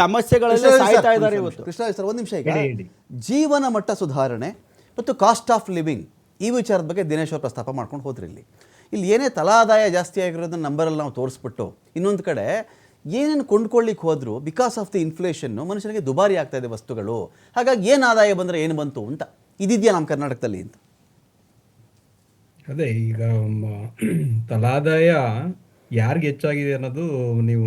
ಸಮಸ್ಯೆಗಳಲ್ಲೇ ಸಾಯ್ತಾ ಇದ್ದಾರೆ ಇವತ್ತು. ಸರ್ ಒಂದು ನಿಮಿಷ ಈಗ. ಜೀವನ ಮಟ್ಟ ಸುಧಾರಣೆ ಮತ್ತು ಕಾಸ್ಟ್ ಆಫ್ ಲಿವಿಂಗ್ ಈ ವಿಚಾರದ ಬಗ್ಗೆ ದಿನೇಶ್ ಅವರು ಪ್ರಸ್ತಾಪ ಮಾಡ್ಕೊಂಡು ಹೋದ್ರಿ ಇಲ್ಲಿ. ಇಲ್ಲಿ ಏನೇ ತಲಾದಾಯ ಜಾಸ್ತಿ ಆಗಿರೋದನ್ನ ನಂಬರಲ್ಲಿ ನಾವು ತೋರಿಸ್ಬಿಟ್ಟು ಇನ್ನೊಂದು ಕಡೆ ಏನೇನು ಕೊಂಡ್ಕೊಳ್ಳಿಕ್ಕೆ ಹೋದ್ರು ಬಿಕಾಸ್ ಆಫ್ ದಿ ಇನ್ಫ್ಲೇಷನ್ನು ಮನುಷ್ಯನಿಗೆ ದುಬಾರಿ ಆಗ್ತಾ ಇದೆ ವಸ್ತುಗಳು. ಹಾಗಾಗಿ ಏನು ಆದಾಯ ಬಂದರೆ ಏನು ಬಂತು ಅಂತ. ಇದಿದೆಯಾ ನಮ್ಮ ಕರ್ನಾಟಕದಲ್ಲಿ ಅಂತ. ಅದೇ ಈಗ ತಲಾದಾಯ ಯಾರಿಗೆ ಹೆಚ್ಚಾಗಿದೆ ಅನ್ನೋದು ನೀವು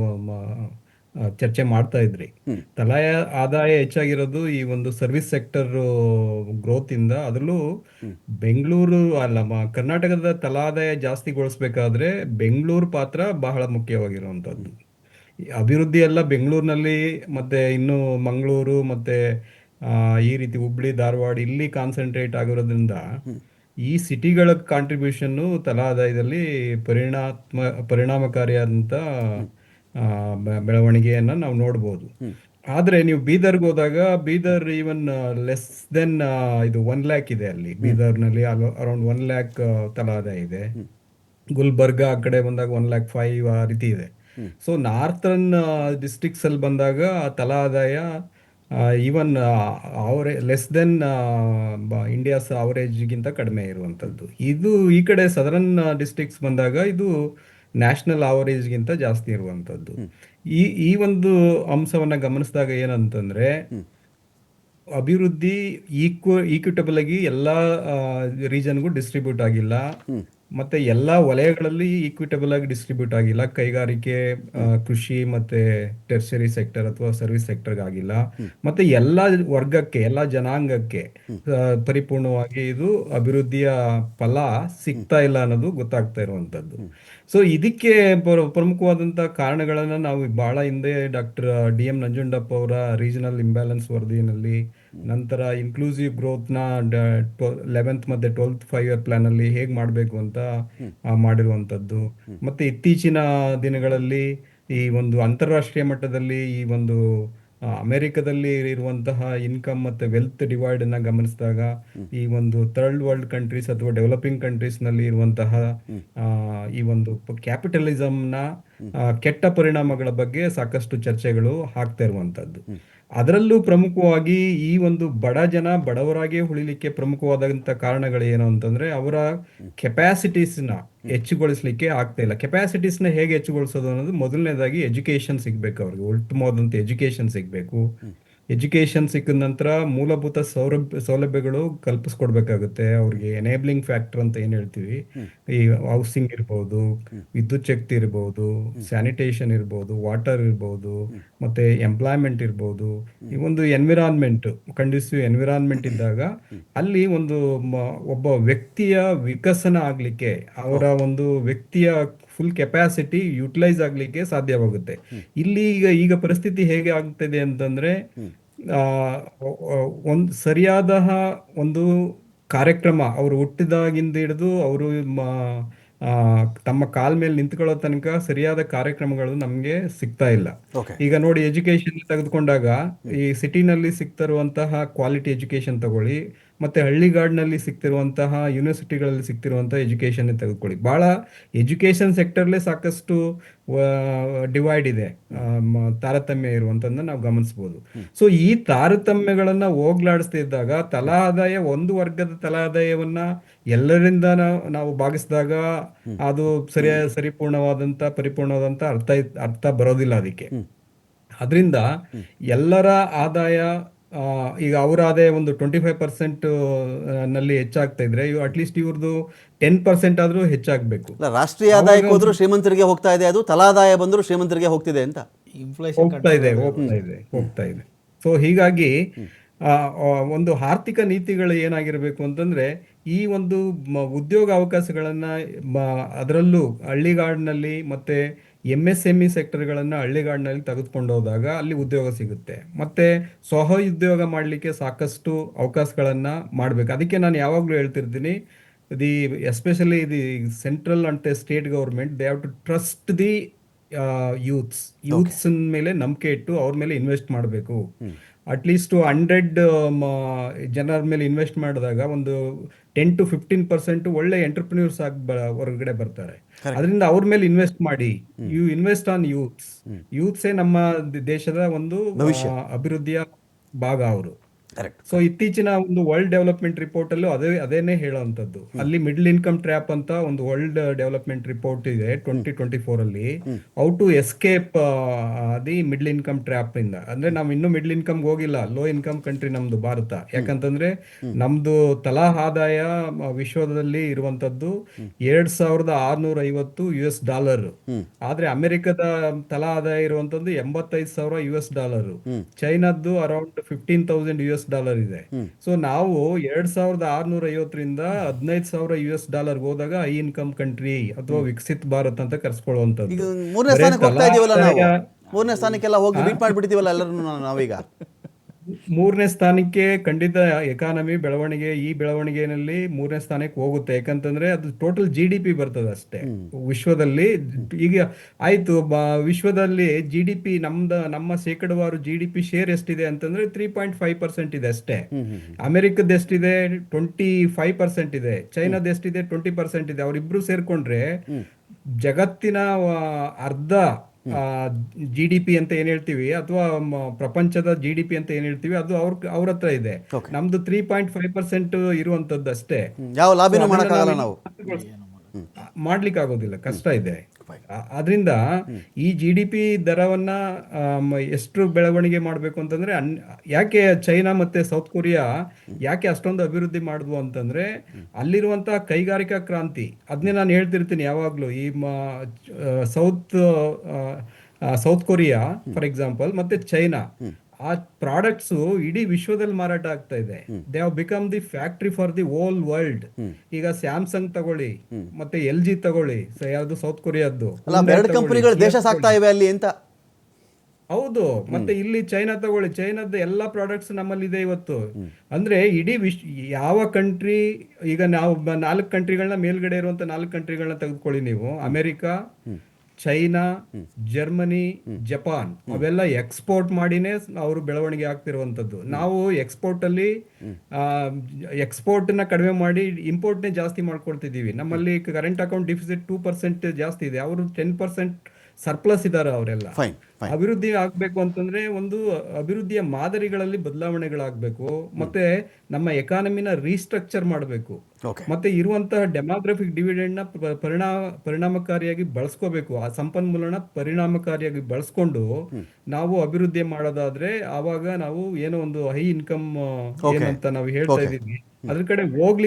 ಚರ್ಚೆ ಮಾಡ್ತಾ ಇದ್ರಿ. ತಲಾಯ ಆದಾಯ ಹೆಚ್ಚಾಗಿರೋದು ಈ ಒಂದು ಸರ್ವಿಸ್ ಸೆಕ್ಟರ್ ಗ್ರೋತ್ ಇಂದ. ಅದರಲ್ಲೂ ಬೆಂಗಳೂರು ಅಲ್ಲ ಕರ್ನಾಟಕದ ತಲಾದಾಯ ಜಾಸ್ತಿಗೊಳಿಸ್ಬೇಕಾದ್ರೆ ಬೆಂಗಳೂರು ಪಾತ್ರ ಬಹಳ ಮುಖ್ಯವಾಗಿರುವಂತದ್ದು ಅಭಿವೃದ್ಧಿ ಎಲ್ಲ ಬೆಂಗಳೂರಿನಲ್ಲಿ ಮತ್ತೆ ಇನ್ನು ಮಂಗಳೂರು ಮತ್ತೆ ಈ ರೀತಿ ಹುಬ್ಳಿ ಧಾರವಾಡ ಇಲ್ಲಿ ಕಾನ್ಸಂಟ್ರೇಟ್ ಆಗಿರೋದ್ರಿಂದ ಈ ಸಿಟಿಗಳ ಕಾಂಟ್ರಿಬ್ಯೂಷನ್ನು ತಲಾ ಆದಾಯದಲ್ಲಿ ಪರಿಣಾತ್ಮ ಪರಿಣಾಮಕಾರಿಯಾದಂಥ ಬೆ- ಬೆಳವಣಿಗೆಯನ್ನ ನಾವು ನೋಡ್ಬೋದು. ಆದ್ರೆ ನೀವು ಬೀದರ್ಗೆ ಹೋದಾಗ ಬೀದರ್ ಈವನ್ ಲೆಸ್ ದೆನ್ ಇದು ಒನ್ ಲ್ಯಾಕ್ ಇದೆ ಅಲ್ಲಿ. ಬೀದರ್ನಲ್ಲಿ ಅರೌಂಡ್ ಒನ್ ಲ್ಯಾಕ್ ತಲಾ ಆದಾಯ ಇದೆ. ಗುಲ್ಬರ್ಗ ಆ ಕಡೆ ಬಂದಾಗ ಒನ್ ಲ್ಯಾಕ್ ಫೈವ್ ಆ ರೀತಿ ಇದೆ. ಸೊ ನಾರ್ಥನ್ ಡಿಸ್ಟಿಕ್ಸ್ ಅಲ್ಲಿ ಬಂದಾಗ ಆ ತಲಾ ಆದಾಯ ಈವನ್ ಅವರೇ ಲೆಸ್ ದೆನ್ ಇಂಡಿಯಾಸ್ ಅವರೇಜ್ಗಿಂತ ಕಡಿಮೆ ಇರುವಂಥದ್ದು. ಇದು ಈ ಕಡೆ ಸದರನ್ ಡಿಸ್ಟಿಕ್ಸ್ ಬಂದಾಗ ಇದು ನ್ಯಾಷನಲ್ ಆವರೇಜ್ಗಿಂತ ಜಾಸ್ತಿ ಇರುವಂಥದ್ದು ಈ ಈ ಒಂದು ಅಂಶವನ್ನ ಗಮನಿಸಿದಾಗ ಏನಂತಂದ್ರೆ ಅಭಿವೃದ್ಧಿ ಈಕ್ವ ಈಕ್ವಿಟಬಲ್ ಆಗಿ ಎಲ್ಲ ರೀಜನ್ಗೂ ಡಿಸ್ಟ್ರಿಬ್ಯೂಟ್ ಆಗಿಲ್ಲ. ಮತ್ತೆ ಎಲ್ಲ ವಲಯಗಳಲ್ಲಿ ಈಕ್ವಿಟಬಲ್ ಆಗಿ ಡಿಸ್ಟ್ರಿಬ್ಯೂಟ್ ಆಗಿಲ್ಲ. ಕೈಗಾರಿಕೆ ಕೃಷಿ ಮತ್ತೆ ಟೆರ್ಸರಿ ಸೆಕ್ಟರ್ ಅಥವಾ ಸರ್ವಿಸ್ ಸೆಕ್ಟರ್ ಆಗಿಲ್ಲ ಮತ್ತೆ ಎಲ್ಲ ವರ್ಗಕ್ಕೆ ಎಲ್ಲ ಜನಾಂಗಕ್ಕೆ ಪರಿಪೂರ್ಣವಾಗಿ ಇದು ಅಭಿವೃದ್ಧಿಯ ಫಲ ಸಿಗ್ತಾ ಇಲ್ಲ ಅನ್ನೋದು ಗೊತ್ತಾಗ್ತಾ ಇರುವಂತದ್ದು. ಸೊ ಇದಕ್ಕೆ ಪ್ರಮುಖವಾದಂತಹ ಪ್ರಮುಖವಾದಂತ ಕಾರಣಗಳನ್ನ ನಾವು ಬಹಳ ಹಿಂದೆ ಡಾಕ್ಟರ್ ಡಿ ಎಂ ನಂಜುಂಡಪ್ಪ ಅವರ ರೀಜನಲ್ ಇಂಬ್ಯಾಲೆನ್ಸ್ ವರದಿನಲ್ಲಿ ನಂತರ ಇನ್ಕ್ಲೂಸಿವ್ನ ಲೆವೆಂತ್ ಮತ್ತೆ ಟ್ವೆಲ್ತ್ ಫೈವ್ ಇಯರ್ ಪ್ಲಾನ್ ಅಲ್ಲಿ ಹೇಗ್ ಮಾಡಬೇಕು ಅಂತ ಮಾಡಿರುವಂತದ್ದು. ಮತ್ತೆ ಇತ್ತೀಚಿನ ದಿನಗಳಲ್ಲಿ ಈ ಒಂದು ಅಂತಾರಾಷ್ಟ್ರೀಯ ಮಟ್ಟದಲ್ಲಿ ಈ ಒಂದು ಅಮೆರಿಕದಲ್ಲಿ ಇರುವಂತಹ ಇನ್ಕಮ್ ಮತ್ತೆ ವೆಲ್ತ್ ಡಿವೈಡ್ ಅನ್ನ ಗಮನಿಸಿದಾಗ ಈ ಒಂದು ಥರ್ಡ್ ವರ್ಲ್ಡ್ ಕಂಟ್ರೀಸ್ ಅಥವಾ ಡೆವಲಪಿಂಗ್ ಕಂಟ್ರೀಸ್ನಲ್ಲಿ ಇರುವಂತಹ ಆ, ಈ ಒಂದು ಕ್ಯಾಪಿಟಲಿಸಮ್ನ ಕೆಟ್ಟ ಪರಿಣಾಮಗಳ ಬಗ್ಗೆ ಸಾಕಷ್ಟು ಚರ್ಚೆಗಳು ಆಗ್ತಾ ಇರುವಂತದ್ದು. ಅದರಲ್ಲೂ ಪ್ರಮುಖವಾಗಿ ಈ ಒಂದು ಬಡ ಜನ ಬಡವರಾಗೇ ಉಳಿಲಿಕ್ಕೆ ಪ್ರಮುಖವಾದಂತ ಕಾರಣಗಳು ಏನು ಅಂತಂದ್ರೆ ಅವರ ಕೆಪಾಸಿಟೀಸ್ನ ಹೆಚ್ಚುಗೊಳಿಸ್ಲಿಕ್ಕೆ ಆಗ್ತಾ ಇಲ್ಲ. ಕೆಪಾಸಿಟೀಸ್ನ ಹೇಗೆ ಹೆಚ್ಚುಗೊಳಿಸೋದು ಅನ್ನೋದು ಮೊದಲನೇದಾಗಿ ಎಜುಕೇಶನ್ ಸಿಗ್ಬೇಕು ಅವ್ರಿಗೆ. ಉತ್ತಮವಾದಂತ ಎಜುಕೇಶನ್ ಸಿಗ್ಬೇಕು. ಎಜುಕೇಶನ್ ಸಿಕ್ಕಿದ ನಂತರ ಮೂಲಭೂತ ಸೌಲಭ್ಯ ಸೌಲಭ್ಯಗಳು ಕಲ್ಪಿಸ್ಕೊಡ್ಬೇಕಾಗುತ್ತೆ. ಅವ್ರಿಗೆ ಎನೇಬ್ಲಿಂಗ್ ಫ್ಯಾಕ್ಟರ್ ಅಂತ ಏನ್ ಹೇಳ್ತೀವಿ? ಈ ಹೌಸಿಂಗ್ ಇರ್ಬೋದು ವಿದ್ಯುತ್ ಶಕ್ತಿ ಇರ್ಬೋದು ಸ್ಯಾನಿಟೇಷನ್ ಇರ್ಬೋದು ವಾಟರ್ ಇರ್ಬೋದು ಮತ್ತೆ ಎಂಪ್ಲಾಯ್ಮೆಂಟ್ ಇರ್ಬೋದು. ಈ ಒಂದು ಎನ್ವಿರಾನ್ಮೆಂಟ್ ಕಂಡೀಸಿವ್ ಎನ್ವಿರಾನ್ಮೆಂಟ್ ಇದ್ದಾಗ ಅಲ್ಲಿ ಒಂದು ಒಬ್ಬ ವ್ಯಕ್ತಿಯ ವಿಕಸನ ಆಗ್ಲಿಕ್ಕೆ ಅವರ ಒಂದು ವ್ಯಕ್ತಿಯ ಫುಲ್ ಕೆಪಾಸಿಟಿ ಯುಟಿಲೈಸ್ ಆಗ್ಲಿಕ್ಕೆ ಸಾಧ್ಯವಾಗುತ್ತೆ. ಇಲ್ಲಿ ಈಗ ಈಗ ಪರಿಸ್ಥಿತಿ ಹೇಗೆ ಆಗ್ತಿದೆ ಅಂತಂದ್ರೆ ಆ ಒಂದು ಸರಿಯಾದ ಒಂದು ಕಾರ್ಯಕ್ರಮ ಅವರು ಹುಟ್ಟಿದಾಗಿಂದ ಹಿಡಿದು ಅವರು ತಮ್ಮ ಕಾಲ್ ಮೇಲೆ ನಿಂತ್ಕೊಳ್ಳೋ ತನಕ ಸರಿಯಾದ ಕಾರ್ಯಕ್ರಮಗಳು ನಮ್ಗೆ ಸಿಗ್ತಾ ಇಲ್ಲ. ಈಗ ನೋಡಿ ಎಜುಕೇಶನ್ ತೆಗೆದುಕೊಂಡಾಗ ಈ ಸಿಟಿನಲ್ಲಿ ಸಿಗ್ತಿರುವಂತಹ ಕ್ವಾಲಿಟಿ ಎಜುಕೇಶನ್ ತಗೊಳ್ಳಿ ಮತ್ತೆ ಹಳ್ಳಿಗಾಡಿನಲ್ಲಿ ಸಿಗ್ತಿರುವಂತಹ ಯೂನಿವರ್ಸಿಟಿಗಳಲ್ಲಿ ಸಿಗ್ತಿರುವಂತಹ ಎಜುಕೇಶನ್ ತೆಗೆದುಕೊಳ್ಳಿ. ಬಹಳ ಎಜುಕೇಶನ್ ಸೆಕ್ಟರ್ಲೇ ಸಾಕಷ್ಟು ಡಿವೈಡ್ ಇದೆ. ತಾರತಮ್ಯ ಇರುವಂತದನ್ನ ನಾವು ಗಮನಿಸಬಹುದು ಸೊ ಈ ತಾರತಮ್ಯಗಳನ್ನ ಹೋಗ್ಲಾಡಿಸ್ತಾ ಇದ್ದಾಗ ತಲಾ ಆದಾಯ ಒಂದು ವರ್ಗದ ತಲಾ ಆದಾಯವನ್ನ ಎಲ್ಲರಿಂದ ನಾವು ಭಾಗಿಸಿದಾಗ ಅದು ಸರಿಯ ಸರಿಪೂರ್ಣವಾದಂತ ಪರಿಪೂರ್ಣವಾದಂತ ಅರ್ಥ ಅರ್ಥ ಬರೋದಿಲ್ಲ ಅದಕ್ಕೆ. ಅದರಿಂದ ಎಲ್ಲರ ಆದಾಯ ಈಗ ಅವರ ಆದಾಯ ಒಂದು ಟ್ವೆಂಟಿ ಫೈವ್ ಪರ್ಸೆಂಟ್ನಲ್ಲಿ ಹೆಚ್ಚಾಗ್ತಾ ಇದ್ರೆ ಅಟ್ಲೀಸ್ಟ್ ಇವ್ರದ್ದು ಟೆನ್ ಪರ್ಸೆಂಟ್ ಆದ್ರೂ ಹೆಚ್ಚಾಗ್ಬೇಕು. ರಾಷ್ಟ್ರೀಯ ಆದಾಯಕ್ಕೆ ಹೋದ್ರು ಶ್ರೀಮಂತರಿಗೆ ಹೋಗ್ತಾ ಇದೆ ಅದು ತಲಾದಾಯ ಬಂದ್ರು ಶ್ರೀಮಂತರಿಗೆ ಹೋಗ್ತಿದೆ ಅಂತ. ಇನ್ಫ್ಲೇಷನ್ ಹೋಗ್ತಾ ಇದೆ ಹೋಗ್ತಾ ಇದೆ ಹೋಗ್ತಾ ಇದೆ. ಸೊ ಹೀಗಾಗಿ ಒಂದು ಆರ್ಥಿಕ ನೀತಿಗಳು ಏನಾಗಿರಬೇಕು ಅಂತಂದ್ರೆ ಈ ಒಂದು ಉದ್ಯೋಗ ಅವಕಾಶಗಳನ್ನ ಮ- ಅದರಲ್ಲೂ ಹಳ್ಳಿಗಾಡಿನಲ್ಲಿ ಮತ್ತೆ ಎಂ ಎಸ್ ಎಂ ಇ ಸೆಕ್ಟರ್ಗಳನ್ನು ಹಳ್ಳಿಗಾಡಿನಲ್ಲಿ ತೆಗೆದುಕೊಂಡು ಹೋದಾಗ ಅಲ್ಲಿ ಉದ್ಯೋಗ ಸಿಗುತ್ತೆ. ಮತ್ತೆ ಸ್ವಹ ಉದ್ಯೋಗ ಮಾಡಲಿಕ್ಕೆ ಸಾಕಷ್ಟು ಅವಕಾಶಗಳನ್ನು ಮಾಡಬೇಕು. ಅದಕ್ಕೆ ನಾನು ಯಾವಾಗಲೂ ಹೇಳ್ತಿರ್ತೀನಿ the especially the central and state government they have to trust the youths. Youths ಮೇಲೆ ನಂಬಿಕೆ ಇಟ್ಟು ಅವ್ರ ಮೇಲೆ ಇನ್ವೆಸ್ಟ್ ಮಾಡಬೇಕು. ಅಟ್ಲೀಸ್ಟ್ ಹಂಡ್ರೆಡ್ ಜನರ ಮೇಲೆ ಇನ್ವೆಸ್ಟ್ ಮಾಡಿದಾಗ ಒಂದು ಟೆನ್ ಟು ಫಿಫ್ಟೀನ್ ಪರ್ಸೆಂಟ್ ಒಳ್ಳೆ ಎಂಟರ್ಪ್ರಿನ್ಯೂರ್ಸ್ ಆಗಿ ಹೊರಗಡೆ ಬರ್ತಾರೆ. ಅದರಿಂದ ಅವ್ರ ಮೇಲೆ ಇನ್ವೆಸ್ಟ್ ಮಾಡಿ ಯು ಇನ್ವೆಸ್ಟ್ ಆನ್ ಯೂತ್ಸ್ ಯೂತ್ಸೇ ನಮ್ಮ ದೇಶದ ಒಂದು ಅಭಿವೃದ್ಧಿಯ ಭಾಗ ಅವರು. ಕರೆಕ್ಟ್ ಸೊ ಇತ್ತೀಚಿನ ಒಂದು ವರ್ಲ್ಡ್ ಡೆವಲಪ್ಮೆಂಟ್ ರಿಪೋರ್ಟ್ ಅಲ್ಲೂ ಅದೇ ಅದೇನೆ ಹೇಳುವಂತದ್ದು ಅಲ್ಲಿ ಮಿಡ್ಲ್ ಇನ್ಕಮ್ ಟ್ರ್ಯಾಪ್ ಅಂತ ಒಂದು ವರ್ಲ್ಡ್ ಡೆವಲಪ್ಮೆಂಟ್ ರಿಪೋರ್ಟ್ ಇದೆ ಟ್ವೆಂಟಿ ಟ್ವೆಂಟಿ ಫೋರ್ ಅಲ್ಲಿ. How to escape the middle income trap ಇಂದ. ಅಂದ್ರೆ ನಾವು ಇನ್ನೂ ಮಿಡ್ಲ್ ಇನ್ಕಮ್ ಹೋಗಿಲ್ಲ. ಲೋ ಇನ್ಕಮ್ ಕಂಟ್ರಿ ನಮ್ದು ಭಾರತ. ಯಾಕಂತಂದ್ರೆ ನಮ್ದು ತಲಾ ಆದಾಯ ವಿಶ್ವದಲ್ಲಿ ಇರುವಂತದ್ದು ಎರಡ್ ಸಾವಿರದ ಆರ್ನೂರ ಐವತ್ತು ಯು ಎಸ್ ಡಾಲರ್ ಆದ್ರೆ ಅಮೆರಿಕದ ತಲಾ ಆದಾಯ ಇರುವಂತದ್ದು ಎಂಬತ್ತೈದು ಸಾವಿರ U S dollar ಚೈನಾದ್ದು around fifteen thousand U S dollar ಇದೆ. ಸೊ ನಾವು ಎರಡ್ ಸಾವಿರದ ಆರ್ನೂರ ಐವತ್ತರಿಂದ ಹದಿನೈದು ಸಾವಿರ ಯು ಎಸ್ ಡಾಲರ್ ಹೋದಾಗ ಹೈ ಇನ್ಕಮ್ ಕಂಟ್ರಿ ಅಥವಾ ವಿಕಸಿತ ಭಾರತ್ ಅಂತ ಕರ್ಸ್ಕೊಳ್ಳುವಂತದ್ದು ಮೂರನೇ ಸ್ಥಾನಕ್ಕೆಲ್ಲ ಹೋಗಿ ಬೀಟ್ ಮಾಡಿಬಿಡ್ತೀವಲ್ಲ ಎಲ್ಲರೂ ನಾವೀಗ? ಮೂರನೇ ಸ್ಥಾನಕ್ಕೆ ಖಂಡಿತ ಎಕಾನಮಿ ಬೆಳವಣಿಗೆ ಈ ಬೆಳವಣಿಗೆನಲ್ಲಿ ಮೂರನೇ ಸ್ಥಾನಕ್ಕೆ ಹೋಗುತ್ತೆ. ಯಾಕಂತಂದ್ರೆ ಅದು ಟೋಟಲ್ ಜಿ ಡಿ ಪಿ ಬರ್ತದೆ ಅಷ್ಟೇ. ವಿಶ್ವದಲ್ಲಿ ಈಗ ಆಯ್ತು ವಿಶ್ವದಲ್ಲಿ ಜಿ ಡಿ ಪಿ ನಮ್ದ ನಮ್ಮ ಶೇಕಡವಾರು ಜಿ ಡಿ ಪಿ ಶೇರ್ ಎಷ್ಟಿದೆ ಅಂತಂದ್ರೆ ತ್ರೀ ಪಾಯಿಂಟ್ ಫೈವ್ ಪರ್ಸೆಂಟ್ ಇದೆ ಅಷ್ಟೇ. ಅಮೆರಿಕದ ಎಷ್ಟಿದೆ? ಟ್ವೆಂಟಿ ಫೈವ್ ಪರ್ಸೆಂಟ್ ಇದೆ. ಚೈನಾದ ಎಷ್ಟಿದೆ? ಟ್ವೆಂಟಿ ಪರ್ಸೆಂಟ್ ಇದೆ. ಅವರಿಬ್ರು ಸೇರ್ಕೊಂಡ್ರೆ ಜಗತ್ತಿನ ಅರ್ಧ ಜಿ ಡಿ ಪಿ ಅಂತ ಏನ್ ಹೇಳ್ತೀವಿ? ಅಥವಾ ಪ್ರಪಂಚದ ಜಿ ಡಿ ಪಿ ಅಂತ ಏನ್ ಹೇಳ್ತೀವಿ? ಅದು ಅವ್ರ ಅವ್ರ ಹತ್ರ ಇದೆ. ನಮ್ದು ತ್ರೀ ಪಾಯಿಂಟ್ ಫೈವ್ ಪರ್ಸೆಂಟ್ ಇರುವಂತದ್ದು ಅಷ್ಟೇ. ಯಾವ ಲಾಭ So ನಾವು ನಾವು ಮಾಡ್ಲಿಕ್ಕೆ ಆಗೋದಿಲ್ಲ ಕಷ್ಟ ಇದೆ ಆದ್ರಿಂದ ಈ ಜಿ ಡಿ ಪಿ ದರವನ್ನ ಎಷ್ಟು ಬೆಳವಣಿಗೆ ಮಾಡಬೇಕು ಅಂತಂದ್ರೆ ಅನ್- ಯಾಕೆ ಚೈನಾ ಮತ್ತೆ ಸೌತ್ ಕೊರಿಯಾ ಯಾಕೆ ಅಷ್ಟೊಂದು ಅಭಿವೃದ್ಧಿ ಮಾಡಿದ್ವು ಅಂತಂದ್ರೆ ಅಲ್ಲಿರುವಂತಹ ಕೈಗಾರಿಕಾ ಕ್ರಾಂತಿ ಅದನ್ನೇ ನಾನು ಹೇಳ್ತಿರ್ತೀನಿ ಯಾವಾಗ್ಲೂ. ಈ south south Korea for example ಮತ್ತೆ ಚೈನಾ. ಆ ಪ್ರಾಡಕ್ಟ್ಸ್ ಇಡೀ ವಿಶ್ವದಲ್ಲಿ ಮಾರಾಟ ಆಗ್ತಾ ಇದೆ. They have become the factory for the whole world ಈಗ ಸ್ಯಾಮ್ಸಂಗ್ ತಗೊಳ್ಳಿ ಮತ್ತೆ ಎಲ್ ಜಿ ತಗೊಳ್ಳಿ ಯಾವ್ದು ಸೌತ್ ಕೊರಿಯಾದ್ದು ಕಂಪನಿಗಳು ದೇಶ ಸಾಕ್ತಾ ಇವೆ ಅಲ್ಲಿ ಅಂತ? ಹೌದು ಮತ್ತೆ ಇಲ್ಲಿ ಚೈನಾ ತಗೊಳ್ಳಿ ಚೈನಾದ ಎಲ್ಲಾ ಪ್ರಾಡಕ್ಟ್ಸ್ ನಮ್ಮಲ್ಲಿ ಇದೆ ಇವತ್ತು. ಅಂದ್ರೆ ಇಡೀ ವಿಶ್ ಯಾವ ಕಂಟ್ರಿ ಈಗ ನಾವು ನಾಲ್ಕು ಕಂಟ್ರಿಗಳನ್ನ ಮೇಲ್ಗಡೆ ಇರುವಂತ ನಾಲ್ಕು ಕಂಟ್ರಿಗಳನ್ನ ತೆಗೆದುಕೊಳ್ಳಿ ನೀವು ಅಮೆರಿಕ ಚೈನಾ ಜರ್ಮನಿ ಜಪಾನ್ ಅವೆಲ್ಲ ಎಕ್ಸ್ಪೋರ್ಟ್ ಮಾಡಿನೇ ಅವರು ಬೆಳವಣಿಗೆ ಆಗ್ತಿರುವಂತದ್ದು ನಾವು ಎಕ್ಸ್ಪೋರ್ಟ್ ಅಲ್ಲಿ ಎಕ್ಸ್ಪೋರ್ಟ್ನ ಕಡಿಮೆ ಮಾಡಿ ಇಂಪೋರ್ಟ್ ನೇ ಜಾಸ್ತಿ ಮಾಡ್ಕೊಳ್ತಿದ್ದೀವಿ. ನಮ್ಮಲ್ಲಿ current account deficit two percent ಜಾಸ್ತಿ ಇದೆ. ಅವರು ಟೆನ್ ಪರ್ಸೆಂಟ್ ಸರ್ಪ್ಲಸ್ ಇದ್ದಾರೆ ಅವರೆಲ್ಲ. ಅಭಿವೃದ್ಧಿ ಆಗ್ಬೇಕು ಅಂತಂದ್ರೆ ಒಂದು ಅಭಿವೃದ್ಧಿಯ ಮಾದರಿಗಳಲ್ಲಿ ಬದಲಾವಣೆಗಳಾಗಬೇಕು. ಮತ್ತೆ ನಮ್ಮ ಎಕಾನಮಿನ ರೀಸ್ಟ್ರಕ್ಚರ್ ಮಾಡಬೇಕು. ಮತ್ತೆ ಇರುವಂತಹ ಡೆಮೋಗ್ರಫಿಕ್ ಡಿವಿಡೆಂಡ್ನ ಪರಿಣಾಮ ಪರಿಣಾಮಕಾರಿಯಾಗಿ ಬಳಸ್ಕೋಬೇಕು. ಆ ಸಂಪನ್ಮೂಲನ ಪರಿಣಾಮಕಾರಿಯಾಗಿ ಬಳಸ್ಕೊಂಡು ನಾವು ಅಭಿವೃದ್ಧಿ ಮಾಡೋದಾದ್ರೆ ಆವಾಗ ನಾವು ಏನೋ ಒಂದು ಹೈ ಇನ್ಕಮ್ ಏನಂತ ನಾವು ಹೇಳ್ತಾ ಇದೀವಿ ಅದ್ರ ಕಡೆ ಹೋಗ್ಲಿ